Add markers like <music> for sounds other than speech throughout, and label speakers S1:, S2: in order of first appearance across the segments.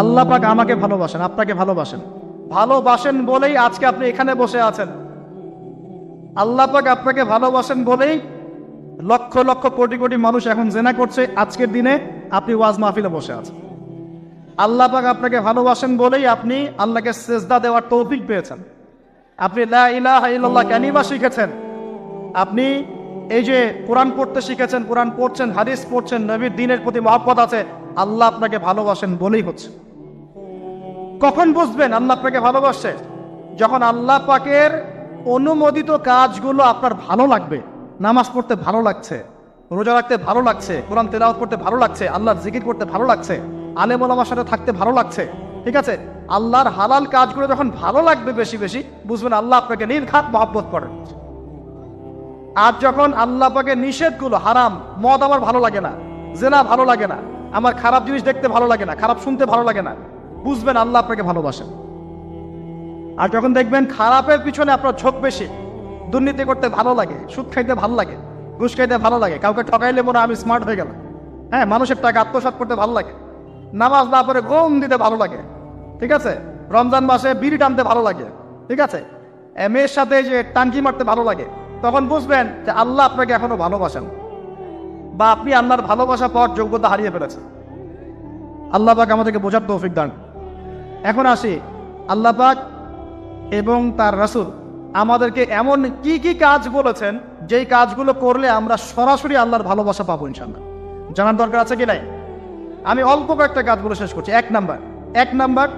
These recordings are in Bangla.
S1: আল্লাহ পাক আমাকে ভালোবাসেন, আপনাকে ভালোবাসেন। ভালোবাসেন বলেই আজকে আপনি এখানে বসে আছেন। আল্লাহ পাক আপনাকে ভালোবাসেন বলেই লক্ষ লক্ষ কোটি কোটি মানুষ এখন জেনা করছে, আজকের দিনে আপনি ওয়াজ মাহফিলে বসে আছেন। আল্লাহ পাক আপনাকে ভালোবাসেন বলেই আপনি আল্লাহকে সেজদা দেওয়ার তৌফিক পেয়েছেন। আপনি লা ইলাহা ইল্লাল্লাহ ক্যানিবা শিখেছেন। আপনি এই যে কোরআন পড়তে শিখেছেন, কোরআন পড়ছেন, হাদিস পড়ছেন, নবীর দিনের প্রতি মহব্বত আছে, আল্লাহ আপনাকে ভালোবাসেন বলেই হচ্ছে। কখন বুঝবেন আল্লাহ আপনাকে ভালোবাসছে? যখন আল্লাহ পাকের অনুমোদিত কাজগুলো আপনার ভালো লাগবে, নামাজ পড়তে ভালো লাগছে, রোজা রাখতে ভালো লাগছে, কোরআন তেলাওয়াত করতে ভালো লাগছে, আল্লাহর জিকির করতে ভালো লাগছে, আলেম সাথে থাকতে ভালো লাগছে, ঠিক আছে? আল্লাহর হালাল কাজগুলো যখন ভালো লাগবে বেশি বেশি, বুঝবেন আল্লাহ আপনাকে নির্ঘাত মহব্বত করেন। আর যখন আল্লাহ পাকে নিষেধগুলো হারাম, মদ আমার ভালো লাগে না, জেনা ভালো লাগে না, আমার খারাপ জিনিস দেখতে ভালো লাগে না, খারাপ শুনতে ভালো লাগে না, বুঝবেন আল্লাহ আপনাকে ভালোবাসেন। আর যখন দেখবেন খারাপের পিছনে আপনার ঝোঁক বেশি, দুর্নীতি করতে ভালো লাগে, সুদ খাইতে ভালো লাগে, ঘুষ খাইতে ভালো লাগে, কাউকে ঠকাইলে মনে আমি স্মার্ট হয়ে গেলাম। হ্যাঁ মানুষের টাকা আত্মসাৎ করতে ভালো লাগে, নামাজ না পড়ে গম দিতে ভালো লাগে, ঠিক আছে? রমজান মাসে বিড়ি টানতে ভালো লাগে, ঠিক আছে? মেয়ের সাথে যে টানকি মারতে ভালো লাগে তখন বুঝবেন যে আল্লাহ আপনাকে এখনও ভালোবাসেন বা আপনি আল্লাহর ভালোবাসা পাওয়ার যোগ্যতা হারিয়ে ফেলেছেন। আল্লাহ পাক আমাদেরকে বোঝার তৌফিক দান। এখন আসি, আল্লাহ পাক এবং তার রাসূল আমাদেরকে এমন কি কি কাজ বলেছেন, যেই কাজগুলো করলে আমরা সরাসরি আল্লাহর ভালোবাসা পাবো ইনশাল্লাহ জানার দরকার আছে কি নাই? আমি অল্প কয়েকটা কাজগুলো শেষ করছি। এক নাম্বার এক নাম্বার,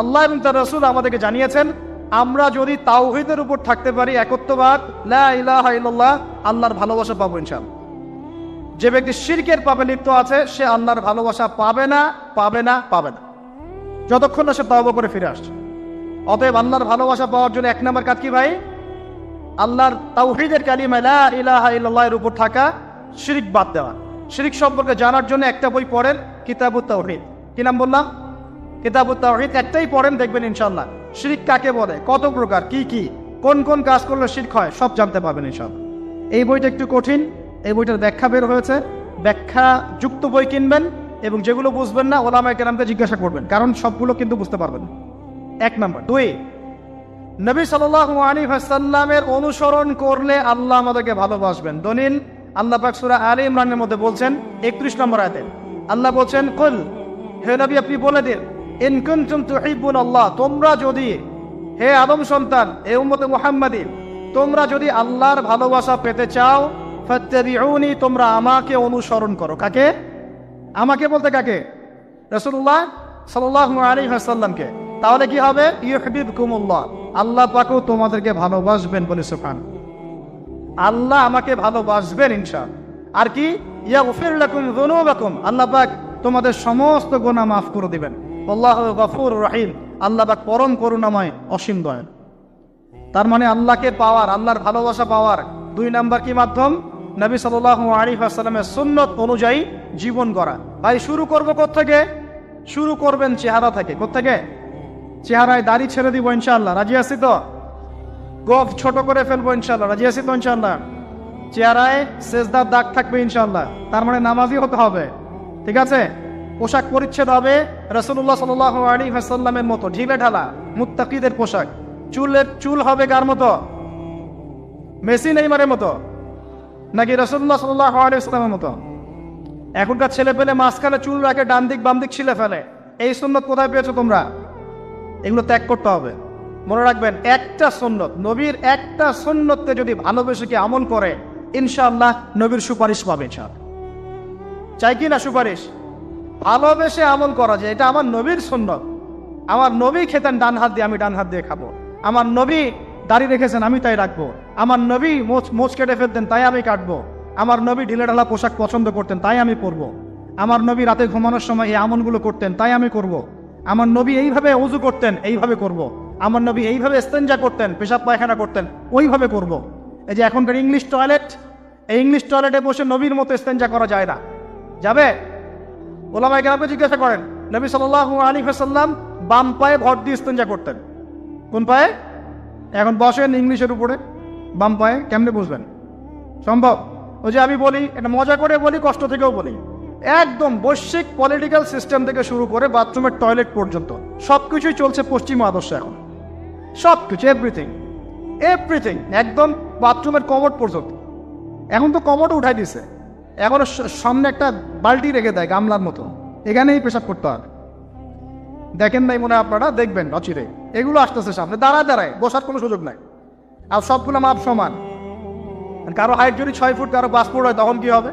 S1: আল্লাহ এবং তার রসুল আমাদেরকে জানিয়েছেন আমরা যদি তাওহিদের উপর থাকতে পারি একত্ববাদ, লা ইলাহা ইল্লাল্লাহ, আল্লাহর ভালোবাসা পাবো ইনশাল্লাহ যে ব্যক্তি শিরকের পাপে লিপ্ত আছে, সে আল্লাহর ভালোবাসা পাবে না পাবে না পাবে না। যতক্ষণ না সে তওবা করে ফিরে আসছে। অতএব আল্লাহর ভালোবাসা পাওয়ার জন্য এক নম্বর কাজ কি ভাই? আল্লাহর তাওহিদের কালিমা লা ইলাহা ইল্লাল্লাহ এর উপর থাকা, শিরিক বাদ দেওয়া। শিরিক সম্পর্কে জানার জন্য একটা বই পড়েন কিতাবুত তাওহিদ। কি নাম বললাম? কিতাবুত তাওহিদ একটাই পড়েন, দেখবেন ইনশাল্লাহ শিরিক কাকে বলে? কত প্রকার? কি কি? কোন কোন কাজ করলে শিরক হয়? সব জানতে পারবেন ইনশাল্লাহ এই বইটা একটু কঠিন। এই বইটার ব্যাখ্যা বের হয়েছে। ব্যাখ্যা যুক্ত বই কিনবেন এবং যেগুলো বুঝবেন না, ওলামায় কেরামকে জিজ্ঞাসা করবেন। কারণ সবগুলো কিন্তু বুঝতে পারবেন। এক নম্বর। দুই, নবী সাল্লাল্লাহু আলাইহি ওয়াসাল্লামের অনুসরণ করলে আল্লাহ আমাদেরকে ভালোবাসবেন। দলিল, আল্লাহ পাক সূরা আলী ইমরানের মধ্যে বলছেন 31 নম্বর আয়াতে। আল্লাহ বলছেন, কুল, হে নবী, আপনি বলে দিন ইন কুনতুম আল্লাহ, তোমরা যদি, হে আদম সন্তান হে উম্মতে মুহাম্মাদি, তোমরা যদি আল্লাহর ভালোবাসা পেতে চাও, ফাত্তাবিউনি, তোমরা আমাকে অনুসরণ করো। কাকে? আমাকে বলতে কাকে? রসুল্লাহ সাল্লাল্লাহু আলাইহি ওয়াসাল্লামকে। তাহলে কি হবে? ইউহিবকুমুল্লাহ আল্লাহ পাকও তোমাদেরকে ভালোবাসবেন বলে সুফান আল্লাহ আমাকে ভালোবাসবেন ইনশা। আর কি? ইয়াগফির লাকুম যুনুবাকুম, আল্লাহ পাক তোমাদের সমস্ত গুনাহ মাফ করে দিবেন। আল্লাহু গফুর রহিম। আল্লাহ পাক পরম করুণাময়, অসীম দয়াল। তার মানে আল্লাহকে পাওয়ার, আল্লাহর ভালোবাসা পাওয়ার দুই নাম্বার কি মাধ্যম? নবী সাল্লাল্লাহু আলাইহি ওয়াসাল্লামের সুন্নত অনুযায়ী জীবন করা ভাই, শুরু করব থেকে শুরু করবেন চেহারা থেকে। থেকে চেহারায় দাড়ি ছেড়ে দিব ইনশাল্লাহ রাজি আছি তো? গফ ছোট করে ফেলব ইনশাল্লাহ রাজি আছি তো ইনশাল্লাহ চেহারায় সেজদার দাগ থাকবে ইনশাল্লাহ তার মানে নামাজি হতে হবে। ঠিক আছে? পোশাক পরিচ্ছেদ হবে রসুল্লাহ সাল আলী হাসাল্লামের মতো, ঢিলে ঢালা, মুত্তাকিদের পোশাক। চুলের, চুল হবে কার মতো? মেসি নেইমারের মতো, নাকি রসুল্লাহ সাল্লাহ আলিয়াল্লামের মতো? এখনকার ছেলে পেলে মাঝখানে চুল রাখে ডান দিক বাম দিক ছিলে ফেলে। এই সুন্নত কোথায় পেয়েছ তোমরা? এগুলো ত্যাগ করতে হবে। মনে রাখবেন, একটা সুন্নত, নবীর একটা সুন্নতকে যদি ভালোবেসে কি আমল করে, ইনশাআল্লাহ নবীর সুপারিশ পাবে চাই কি না সুপারিশ? ভালোবেসে আমল করা যায়। এটা আমার নবীর সুন্নত। আমার নবী খেতেন, ডান হাত দিয়ে আমি ডান হাত দিয়ে খাব। আমার নবী দাড়ি রেখেছেন, আমি তাই রাখব। আমার নবী মোচ মোচ কেটে ফেলতেন, তাই আমি কাটবো। আমার নবী ঢিলে ঢালা পোশাক পছন্দ করতেন, তাই আমি পরবো। আমার নবী রাতে ঘুমানোর সময় এই আমলগুলো করতেন, তাই আমি করব। আমার নবী এইভাবে অজু করতেন, এইভাবে করব। আমার নবী এইভাবে স্তেঞ্জা করতেন, পেশাব পায়খানা করতেন, ওইভাবে করব। এই যে এখনকার ইংলিশ টয়লেট এই ইংলিশ টয়লেটে বসে নবীর মতো স্তেঞ্জা করা যায় না। যাবে? ওলামাই গ্রামকে জিজ্ঞাসা করেন, নবী সাল্লাল্লাহু আলী হাসাল্লাম বাম পায়ে ভর দিয়ে ইস্তেঞ্জা করতেন। কোন পায়ে? এখন বসেন ইংলিশের উপরে, বাম পায়ে কেমনে বুঝবেন? সম্ভব? ওই যে আমি বলি, এটা মজা করে বলি, কষ্ট থেকেও বলি। একদম বৈশ্বিক পলিটিক্যাল সিস্টেম থেকে শুরু করে বাথরুমের টয়লেট পর্যন্ত সব কিছুই চলছে পশ্চিম আদর্শ এখন। সব কিছু এভরিথিং এভরিথিং একদম বাথরুমের কমোড পর্যন্ত। এখন তো কমোডও উঠাই দিছে। এখন সামনে একটা বালতি রেখে দেয় গামলার মতো। এখানেই পেশাব করতে হবে দেখেন নাই মনে হয় আপনারা? দেখবেন, অচিরে। এগুলো আসতেছে সামনে। দাঁড়ায় দাঁড়ায়, বসার কোনো সুযোগ নাই। আর সবগুলো মাপ সমান। কারও হাইট যদি ছয় ফুট, কারও পাঁচ ফুট হয়, তখন কি হবে?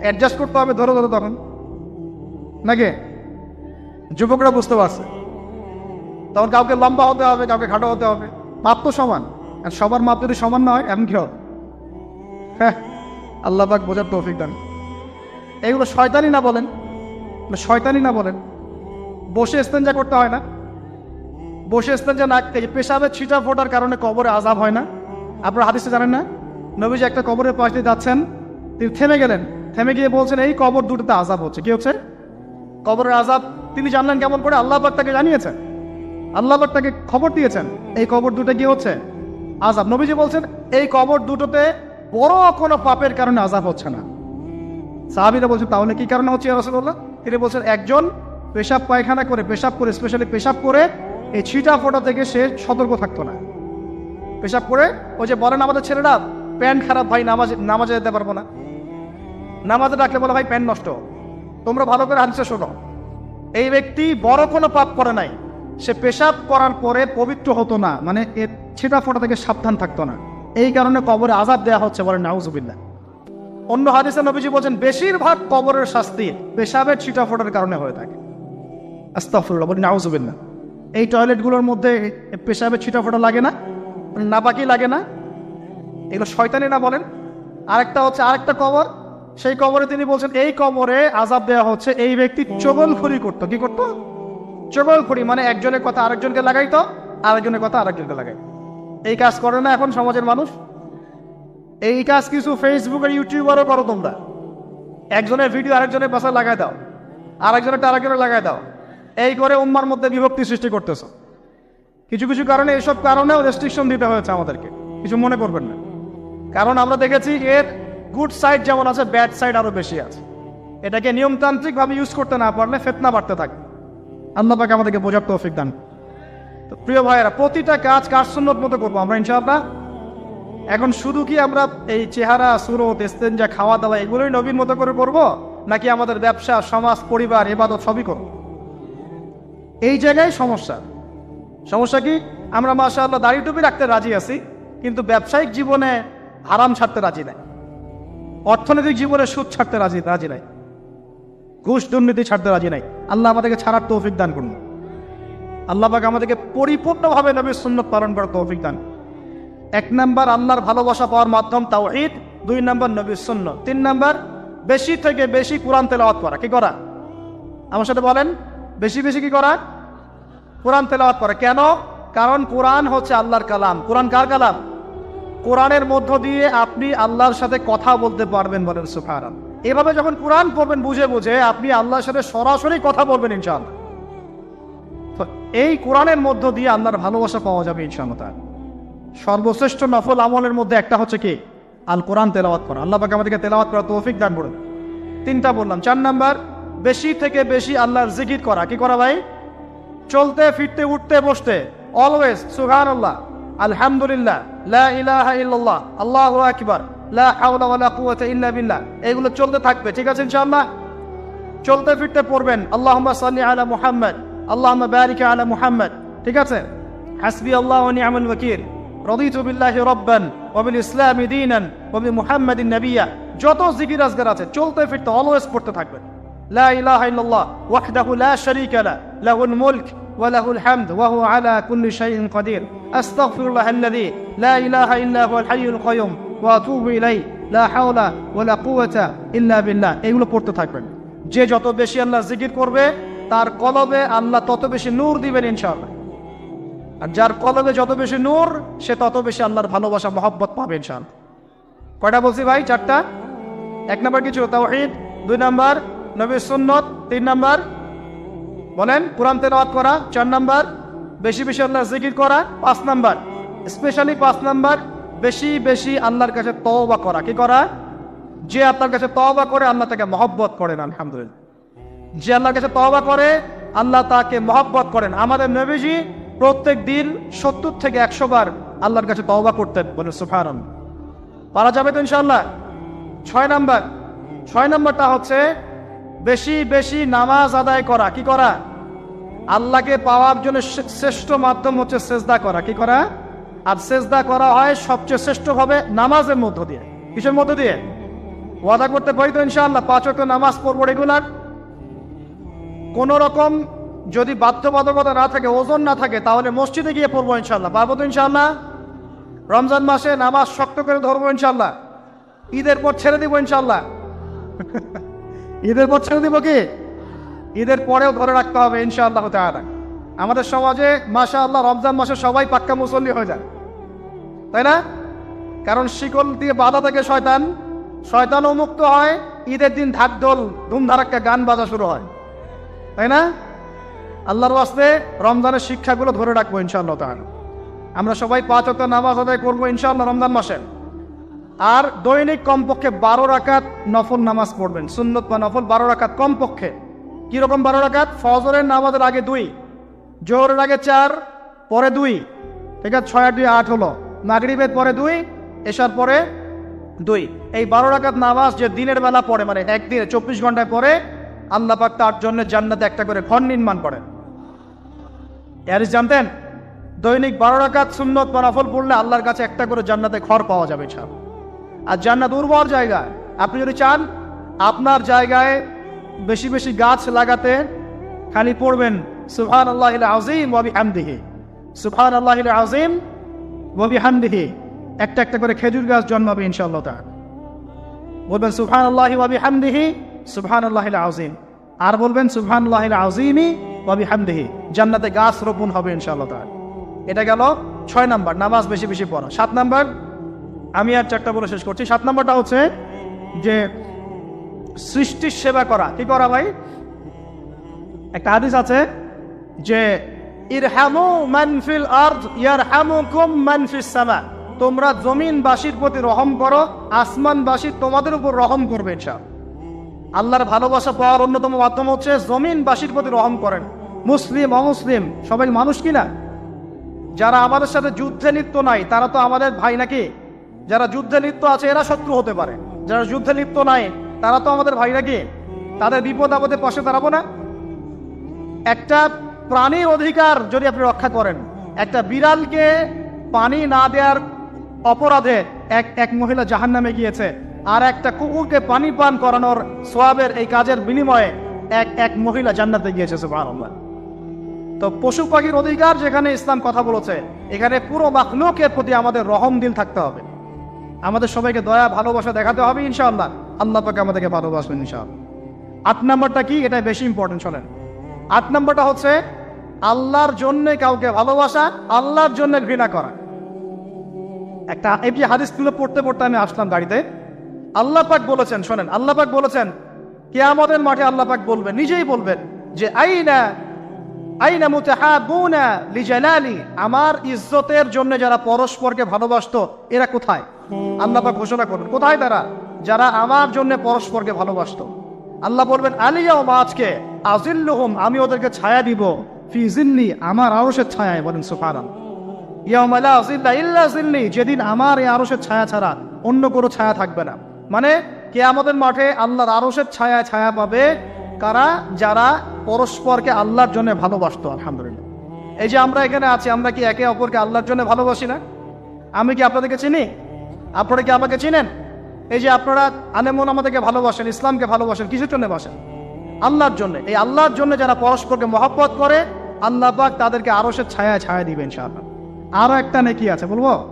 S1: অ্যাডজাস্ট করতে হবে, ধরো ধরো, তখন। নাকি? যুবকরা বুঝতে পারছে। তখন কাউকে লম্বা হতে হবে, কাউকে খাটো হতে হবে। মাপ তো সমান। আর সবার মাপ যদি সমান না হয়, এমন কি হবে? হ্যাঁ। আল্লাহ পাক বোঝার তৌফিক দান। এইগুলো শয়তানি না বলেন শয়তানি না বলেন। বসে স্তেঞ্জা করতে হয় না। বসে স্তেঞ্জা না, এই যে পেশাবের ছিটা ফোটার কারণে কবরে আজাব হয় না। আপনারা হাদিসে জানেন না? নবীজি একটা কবরের পাশ দিয়ে যাচ্ছেন, তিনি থেমে গেলেন। থেমে গিয়ে বলছেন, এই কবর দুটোতে আজাব হচ্ছে। কি হচ্ছে? কবরের আজাব তিনি জানলেন কেমন করে আল্লাহ পাক তাকে জানিয়েছেন। আল্লাহ পাক তাকে খবর দিয়েছেন, এই কবর দুটো কি হচ্ছে? আজাব নবীজি বলছেন, এই কবর দুটোতে বড় কোনো পাপের কারণে আজাব হচ্ছে না। সাহাবিরা বলছেন তাহলে কি কারণে হচ্ছে রসগোল্লা তিনি বলছেন, একজন পেশাব পায়খানা করে, পেশাব করে স্পেশালি পেশাব করে এই ছিটা ফোটা থেকে সে সতর্ক থাকতো না। পেশাব করে, ওই যে বলেন আমাদের ছেলেরা, প্যান্ট খারাপ ভাই, নামাজ, নামাজে যেতে পারব না। নামাজে ডাকলে বলে, ভাই, প্যান্ট নষ্ট। তোমরা ভালো করে হাদিসে শোনো। এই ব্যক্তি বড় কোনো পাপ করে নাই। সে পেশাব করার পরে পবিত্র হতো না। মানে এর ছিটা ফোটা থেকে সাবধান থাকতো না। এই কারণে কবরে আজাব দেওয়া হচ্ছে বলে নাউজুবিল্লাহ। অন্য হাদিসে নবীজি বলছেন, বেশিরভাগ কবরের শাস্তি পেশাবের ছিটা ফোটার কারণে হয়ে থাকে। আস্তাফরুল্লাহ বলি নাউজুবিল্লাহ। এই টয়লেটগুলোর মধ্যে পেশাবের ছিটা ফোটা লাগে না? মানে নাপাকি লাগে না? এগুলো শয়তানি না বলেন? আরেকটা হচ্ছে, আরেকটা কবর। সেই কবরে তিনি বলছেন, এই কবরে আজাব দেওয়া হচ্ছে, এই ব্যক্তি চগলখড়ি করতো। কি করতো? চগলখড়ি মানে একজনের কথা আরেকজনকে লাগাইতো, আরেকজনের কথা আরেকজনকে লাগাই এই কাজ করে না এখন সমাজের মানুষ। এই কাজ কিছু ফেসবুক আর ইউটিউবারও করো তোমরা। একজনের ভিডিও আরেকজনের পাশে লাগাই দাও। আরেকজনের আরেকজনের লাগাই দাও। এই করে উম্মার মধ্যে বিভক্তি সৃষ্টি করতেছো। কিছু কিছু কারণে এসব কারণেও রেস্ট্রিকশন দিতে হয়েছে আমাদেরকে। কিছু মনে করবেন না। কারণ আমরা দেখেছি এর গুড সাইড যেমন আছে ব্যাড সাইড আরও বেশি আছে। এটাকে নিয়মতান্ত্রিকভাবে ইউজ করতে না পারলে ফেতনা বাড়তে থাকে। আল্লাহ আমাদেরকে বোঝার তৌফিক দান তো প্রিয় ভাইয়েরা, প্রতিটা কাজ কার সুন্নত মতো করব আমরা, ইনশাআল্লাহ? এখন শুধু কি আমরা এই চেহারা, সুরত এস্তেঞ্জা খাওয়া দাওয়া এগুলোই নবীন মতো করে করব, নাকি আমাদের ব্যবসা, সমাজ, পরিবার এবাদত সবই করব? এই জায়গায় সমস্যা। সমস্যা কি? আমরা মাসা আল্লাহ দাড়ি টুপি রাখতে রাজি আছি, কিন্তু ব্যবসায়িক জীবনে হারাম ছাড়তে রাজি নাই। অর্থনৈতিক জীবনে সুদ ছাড়তে রাজি রাজি নাই। ঘুষ দুর্নীতি ছাড়তে রাজি নাই। আল্লাহ আমাদেরকে ছাড়ার তৌফিক দান করুন। আল্লাহ পাক আমাদেরকে পরিপূর্ণভাবে নবীর সুন্নত পালন করার তৌফিক দান। এক নাম্বার আল্লাহর ভালোবাসা পাওয়ার মাধ্যম তাও ঈদ দুই নাম্বার নবীর শূন্য তিন নাম্বার বেশি থেকে বেশি কোরআন তেলাওয়াত করা। কি করা? আমার সাথে বলেন, বেশি বেশি কি করা? কোরআন তেলাওয়াত করা। কেন? কারণ কোরআন হচ্ছে আল্লাহর কালাম। কোরআন কার কালাম? কোরআনের মধ্য দিয়ে আপনি আল্লাহর সাথে কথা বলতে পারবেন বলেন সুফারান এভাবে যখন কোরআন পড়বেন বুঝে বুঝে আপনি আল্লাহর সাথে সরাসরি কথা বলবেন, ইনশাআল্লাহ। এই কোরআনের মধ্য দিয়ে আল্লাহর ভালোবাসা পাওয়া যাবে ইনশাআল্লাহ। সর্বশ্রেষ্ঠ নফল আমলের মধ্যে একটা হচ্ছে কি? আল কোরআন তেলাওয়াত করা। আল্লাহ পাকে আমাদেরকে তেলাওয়াত করা তৌফিক দান করুন। তিনটা বললাম। চার নাম্বার, বেশি থেকে বেশি আল্লাহর জিকির করা। কি করা ভাই? চলতে, ফিরতে, উঠতে, বসতে। অলওয়েজ সুহান আল্লাহ আলহামদুলিল্লাহ। লা ইলাহা ইল্লাল্লাহ। আল্লাহু আকবার। লা হাওলা ওয়ালা কুওয়াতা ইল্লা বিল্লাহ। এগুলো চলতে থাকবে, ঠিক আছে ইনশাআল্লাহ? চলতে, ফিরতে পড়বেন। আল্লাহুম্মা সাল্লি আলা মুহাম্মদ। اللهم بارك على محمد. ঠিক আছে حسبي الله ونعم الوكيل. رضيت بالله ربا وبالإسلام دينا وبمحمد النبي. যত জিকির আজগার আছে। চলতে ফিরতে অলওয়েজ পড়তে থাকবেন لا إله إلا الله وحده لا شريك له। له الملك وله الحمد وهو على كل شيء قدير. أستغفر الله الذي لا إله إلا هو الحي القيوم وأتوب إليه. لا حول ولا قوة إلا بالله. এগুলো পড়তে থাকবেন। যে যত বেশি আল্লাহ জিকির করবে তার কলবে আল্লাহ তত বেশি নূর দিবেন ইনশাআল্লাহ। আর যার কলবে যত বেশি নূর, সে তত বেশি আল্লাহর ভালোবাসা, মহব্বত পাবে ইনশাআল্লাহ। কয়টা বলছি ভাই? চারটা? এক নম্বর কিছু তাওহীদ, দুই নাম্বার নবীর সুন্নত, তিন নাম্বার। বলেন, কোরআন তেলাওয়াত করা, চার নাম্বার। বেশি বেশি আল্লাহ জিকির করা, পাঁচ নাম্বার। স্পেশালি পাঁচ নাম্বার, বেশি বেশি আল্লাহর কাছে তওবা করা। কি করা? যে আপনার কাছে তওবা করে, আল্লাহ তাকে মহব্বত করেন, আলহামদুলিল্লাহ। যে আল্লাহর কাছে তওবা করে, আল্লাহ তাকে মহব্বত করেন। আমাদের নবীজি প্রত্যেক দিন সত্তর থেকে একশো বার আল্লাহর কাছে তওবা করতেন। বলে সুফান পারা যাবে তো ইনশাল্লাহ ছয় নাম্বার। ছয় নাম্বারটা হচ্ছে, বেশি বেশি নামাজ আদায় করা। কি করা? আল্লাহকে পাওয়ার জন্য শ্রেষ্ঠ মাধ্যম হচ্ছে সেজদা করা। কি করা? আর সেজদা করা হয় সবচেয়ে শ্রেষ্ঠভাবে নামাজের মধ্য দিয়ে। কিসের মধ্য দিয়ে? ওয়াদা করতে পারি তো ইনশাআল্লাহ। পাঁচ নামাজ পড়ব রেগুলার। কোন রকম যদি বাধ্যবাধকতা না থাকে, ওজন না থাকে, তাহলে মসজিদে গিয়ে পড়ব ইনশাল্লাহ পারব তো ইনশাল্লাহ রমজান মাসে নামাজ শক্ত করে ধরবো ইনশাল্লাহ ঈদের পর ছেড়ে দিব ইনশাল্লাহ <laughs> ঈদের পর ছেড়ে দিব কি? ঈদের পরেও ধরে রাখতে হবে ইনশাআল্লাহ তাআলা। আমাদের সমাজে মাশা আল্লাহ রমজান মাসে সবাই পাক্কা মুসল্লি হয়ে যায়। তাই না? কারণ শিকল দিয়ে বাধা থাকে শয়তান। শয়তানও মুক্ত হয়, ঈদের দিন ঢাকঢোল, ধুমধারাক্কা গান বাজা শুরু হয়। তাই না? আল্লাহর ওয়াস্তে রমজানের শিক্ষাগুলো ধরে রাখব ইনশাআল্লাহ তাআলা। আমরা সবাই পাঁচ অক্ট নামাজ আদায় করব ইনশাআল্লাহ রমজান মাসে। আর দৈনিক কমপক্ষে বারো রাকাত নফল নামাজ পড়বেন। সুন্নত বা নফল বারো রাকাত কমপক্ষে। কীরকম বারো রাকাত? ফজরের নামাজের আগে দুই, জোহরের আগে চার, পরে দুই। ঠিক আছে, ছয় দুই, আট হলো। মাগরিবের পরে দুই এসার পরে দুই। এই বারো রাকাত নামাজ যে দিনের বেলা পড়ে মানে একদিনে চব্বিশ ঘন্টায় পরে আল্লাহ পাক তার জন্য জান্নাতে একটা করে ঘর নির্মাণ করেন। এর জানতেন, দৈনিক বারো রাকাত সুন্নত নফল পড়লে আল্লাহর কাছে একটা করে জান্নাতে ঘর পাওয়া যাবে ছাড়। আর জান্নাত উর্বর জায়গা আপনি যদি চান, আপনার জায়গায় বেশি বেশি গাছ লাগাতে খালি পড়বেন সুফান আল্লাহ আজিম ওয়াবি হামদিহি সুফান আল্লাহ আজিম ওয়াবি হামদিহি একটা একটা করে খেজুর গাছ জন্মাবে ইনশাআল্লাহ তাআলা। বলবেন সুফান আল্লাহ ওয়াবি হামদিহি সুফান আল্লাহ আজিম আর বলবেন সুফান আজিমি ওয়াবি হামদিহি জান্নাতে গাছ রোপণ হবে ইনশাআল্লাহ তাআলা। এটা গেল ছয় নাম্বার, নামাজ বেশি বেশি পড়া। সাত নাম্বার, আমি আর চারটা বলে শেষ করছি। সাত নম্বরটা হচ্ছে যে সৃষ্টির সেবা করা। কি করা ভাই? একটা হাদিস আছে যে, ইরহামু মানফিল সামা। তোমরা জমিনবাসীর প্রতি রহম করো, আসমানবাসী তোমাদের উপর রহম করবে ইনশাআল্লাহ। আল্লাহর ভালোবাসা পাওয়ার অন্যতম মাধ্যম হচ্ছে জমিনবাসীর প্রতি রহম করেন। মুসলিম, অমুসলিম, সবাই মানুষ কিনা যারা আমাদের সাথে যুদ্ধে লিপ্ত নাই, তারা তো আমাদের ভাই নাকি? যারা যুদ্ধে লিপ্ত আছে, এরা শত্রু হতে পারে। যারা যুদ্ধে লিপ্ত নাই, তারা তো আমাদের ভাই নাকি? তাদের বিপদ আপদে পাশে দাঁড়াবো না? একটা প্রাণীর অধিকার যদি আপনি রক্ষা করেন, একটা বিড়ালকে পানি না দেওয়ার অপরাধে এক এক মহিলা জাহান নামে গিয়েছে। আর একটা কুকুরকে পানি পান করানোর সোয়াবের এই কাজের বিনিময়ে এক এক মহিলা জান্নাতে গিয়েছে, সুবহানাল্লাহ। তো পশু পাখির অধিকার যেখানে ইসলাম কথা বলেছে, এখানে পুরো মাখলুকের প্রতি আমাদের রহম দিল থাকতে হবে। আমাদের সবাইকে দয়া, ভালোবাসা দেখাতে হবে, ইনশাআল্লাহ। আল্লাহ পাকে আমাদেরকে ভালোবাসবেন, ইনশাআল্লাহ। আট নম্বরটা কি? এটা বেশি ইম্পর্টেন্ট শোনেন। আট নম্বরটা হচ্ছে, আল্লাহর জন্য কাউকে ভালোবাসা, আল্লাহর জন্য ঘৃণা করা। একটা, এই যে হাদিসগুলো পড়তে পড়তে আমি আসলাম গাড়িতে। আল্লাহ পাক বলেছেন, শোনেন, আল্লাহ পাক বলেছেন, কেয়ামতের মাঠে আল্লাহ পাক বলবেন নিজেই বলবেন যে, আইনা আইনা মুতাহাবুনা লিজালালি, আমার ইজ্জতের জন্য যারা পরস্পরকে ভালোবাসতো, এরা কোথায়? আল্লাহ পাক ঘোষণা করবেন কোথায় তারা? যারা আমার জন্য পরস্পরকে ভালোবাসতো। আল্লাহ বলবেন আলিয়া আজকে আজিল্লুহুম, আমি ওদেরকে ছায়া দিব, ফি জিল্লি আমার আরশের ছায়ায়, বলেন সুবহানাল্লাহ। ইয়াউমালা আজিল্লা ইল্লা যেদিন আমার এই আরশের ছায়া ছাড়া অন্য কোনো ছায়া থাকবে না। মানে কে আমাদের মাঠে আল্লাহর আরসের ছায়ায় ছায়া পাবে কারা? যারা পরস্পরকে আল্লাহর জন্য ভালোবাসতো, আলহামদুলিল্লাহ। এই যে আমরা এখানে আছি, আমরা কি একে অপরকে আল্লাহর জন্য ভালোবাসি না? আমি কি আপনাদেরকে চিনি? আপনারা কি আমাকে চিনেন? এই যে আপনারা আনেমন আমাদেরকে ভালোবাসেন, ইসলামকে ভালোবাসেন, কিসের জন্য বাসেন? আল্লাহর জন্য। এই আল্লাহর জন্য যারা পরস্পরকে মহব্বত করে, আল্লাহ পাক তাদেরকে আরশের ছায়া ছায়া দিবেন ইনশাআল্লাহ। আরও একটা নেকি আছে, বলব?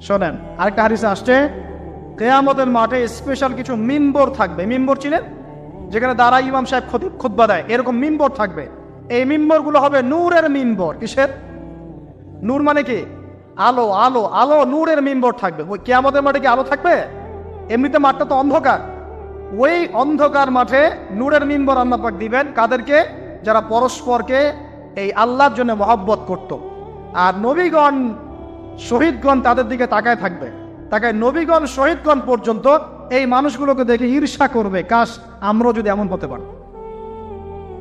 S1: শোনেন, আরেকটা হারিসে আসছে কেয়ামতের মাঠে স্পেশাল কিছু মিম্বর থাকবে। মিম্বর চিনেন যেখানে দাঁড়া ইমাম সাহেব খতিব খুতবা দেয়। এরকম মিম্বর থাকবে। এই মিম্বরগুলো হবে নূরের মিম্বর কিসের? নূর মানে কি? আলো আলো আলো নূরের মিম্বর থাকবে। ওই কেয়ামতের মাঠে কি আলো থাকবে? এমনিতে মাঠটা তো অন্ধকার। ওই অন্ধকার মাঠে নূরের মিম্বর আল্লাহ পাক দিবেন। কাদেরকে? যারা পরস্পরকে এই আল্লাহর জন্য মহব্বত করত। আর নবীগণ, শহীদগণ তাদের দিকে তাকায় থাকবে। তাকায় নবীগণ শহীদগণ পর্যন্ত এই মানুষগুলোকে দেখে ঈর্ষা করবে। কাশ, আমরাও যদি এমন হতে পারি।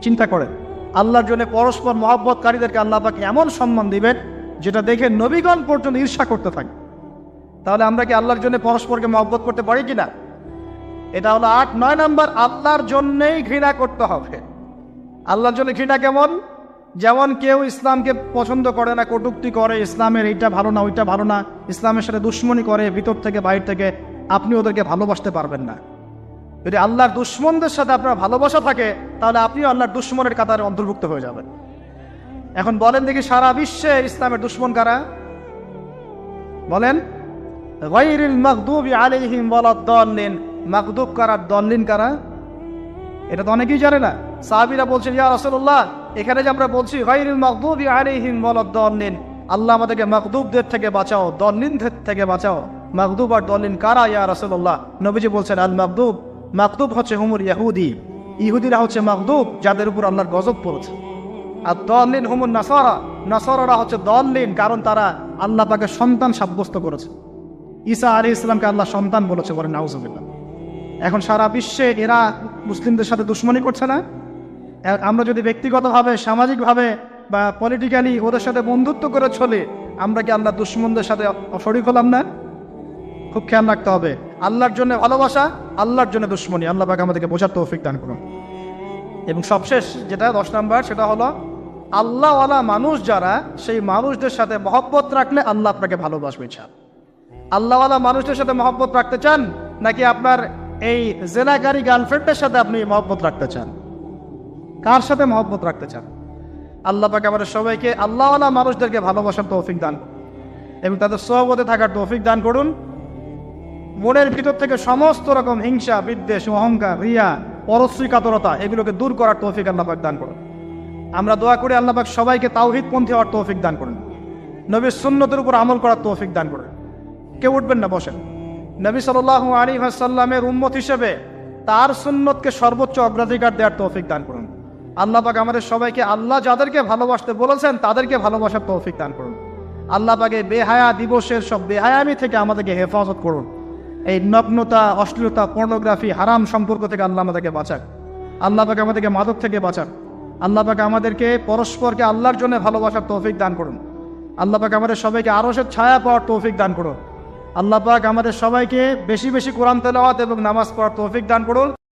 S1: চিন্তা করেন, আল্লাহর জন্য পরস্পর মহব্বতকারীদেরকে আল্লাহ পাকে এমন সম্মান দিবেন, যেটা দেখে নবীগণ পর্যন্ত ঈর্ষা করতে থাকে। তাহলে আমরা কি আল্লাহর জন্য পরস্পরকে মহব্বত করতে পারি কিনা এটা হলো আট, নয় নাম্বার, আল্লাহর জন্যেই ঘৃণা করতে হবে। আল্লাহর জন্য ঘৃণা কেমন? যেমন কেউ ইসলামকে পছন্দ করে না, কটুক্তি করে, ইসলামের এইটা ভালো না, ওইটা ভালো না, ইসলামের সাথে দুশ্মনী করে, ভিতর থেকে, বাইরে থেকে, আপনি ওদেরকে ভালোবাসতে পারবেন না। যদি আল্লাহর দুশ্মনদের সাথে আপনার ভালোবাসা থাকে, তাহলে আপনিও আল্লাহর দুশ্মনের কাতারে অন্তর্ভুক্ত হয়ে যাবেন। এখন বলেন দেখি সারা বিশ্বে ইসলামের দুশ্মন কারা? বলেন মাগদুবি আলাইহিম ওয়ালাদ-দাল্লিন মাগদুব কারা কারা? এটা তো অনেকেই জানে না। সাহাবীরা বলছেন, ইয়া রাসূলুল্লাহ এখানে যে আমরা বলছি আল্লাহ আমাদেরকে মাগদুবদের থেকে বাঁচাও, দল্লিনদের থেকে বাঁচাও। মাগদুব আর দল্লিন কারা ইয়া রাসূলুল্লাহ? নবীজি বলছেন, আল মাগদুব মাগদুব হচ্ছে হুমুর ইহুদি ইহুদিরা হচ্ছে মাগদুব, যাদের উপর আল্লাহর গজব পড়েছে। আর দলিন হুমুন নাসারা। নাসারারা হচ্ছে দলিন কারণ তারা আল্লাহ পাকে সন্তান সাব্যস্ত করেছে। ঈসা আলী ইসলামকে আল্লাহ সন্তান বলেছে বলে নাউজুবিল্লাহ। এখন সারা বিশ্বে এরা মুসলিমদের সাথে দুশ্মনী করছে না? আমরা যদি ব্যক্তিগতভাবে, সামাজিকভাবে বা পলিটিক্যালি ওদের সাথে বন্ধুত্ব করে চলে, আমরা কি আল্লাহ দুশ্মনদের সাথে শরিক হলাম না? খুব খেয়াল রাখতে হবে। আল্লাহর জন্য ভালোবাসা, আল্লাহর জন্য দুশ্মনী। আল্লাহ পাকে আমাদেরকে বোঝার তৌফিক দান করুন। এবং সবশেষ যেটা, দশ নাম্বার, সেটা হলো আল্লাহওয়ালা মানুষ যারা, সেই মানুষদের সাথে মহব্বত রাখলে আল্লাহ আপনাকে ভালোবাসবে চান আল্লাহওয়ালা মানুষদের সাথে মহব্বত রাখতে চান, নাকি আপনার এই জেনাকারী গার্লফ্রেন্ডের সাথে আপনি মহব্বত রাখতে চান? কার সাথে মহব্বত রাখতে চান? আল্লাহ পাকে আমাদের সবাইকে আল্লাহওয়ালা মানুষদেরকে ভালোবাসার তৌফিক দান এবং তাদের সহবতে থাকার তৌফিক দান করুন। মনের ভিতর থেকে সমস্ত রকম হিংসা, বিদ্বেষ, অহংকার, রিয়া পরশ্রী কাতরতা এগুলোকে দূর করার তৌফিক আল্লাহ পাক দান করুন। আমরা দোয়া করি আল্লাহ পাক সবাইকে তাওহিদ পন্থী হওয়ার তৌফিক দান করুন। নবীর সুন্নতের উপর আমল করার তৌফিক দান করুন। কেউ উঠবেন না, বসেন। নবী সাল আলী সাল্লামের উম্মত হিসেবে তার সুন্নতকে সর্বোচ্চ অগ্রাধিকার দেওয়ার তৌফিক দান করুন। আল্লাহ আমাদের সবাইকে, আল্লাহ যাদেরকে ভালোবাসতে বলেছেন, তাদেরকে ভালোবাসার তৌফিক দান করুন। আল্লাহ পাকে বেহায়া দিবসের সব বেহায়ামি থেকে আমাদেরকে হেফাজত করুন। এই নগ্নতা, অশ্লীলতা পর্নোগ্রাফি হারাম সম্পর্ক থেকে আল্লাহ আমাদেরকে বাঁচাক। আল্লাহ পাকে আমাদেরকে মাদক থেকে বাঁচান আল্লাহ পাকে আমাদেরকে পরস্পরকে আল্লাহর জন্য ভালোবাসার তৌফিক দান করুন। আল্লাহ পাক আমাদের সবাইকে আরশের ছায়া পাওয়ার তৌফিক দান করুন। আল্লাহ পাক আমাদের সবাইকে বেশি বেশি কোরআন তেলাওয়াত এবং নামাজ পড়ার তৌফিক দান করুন।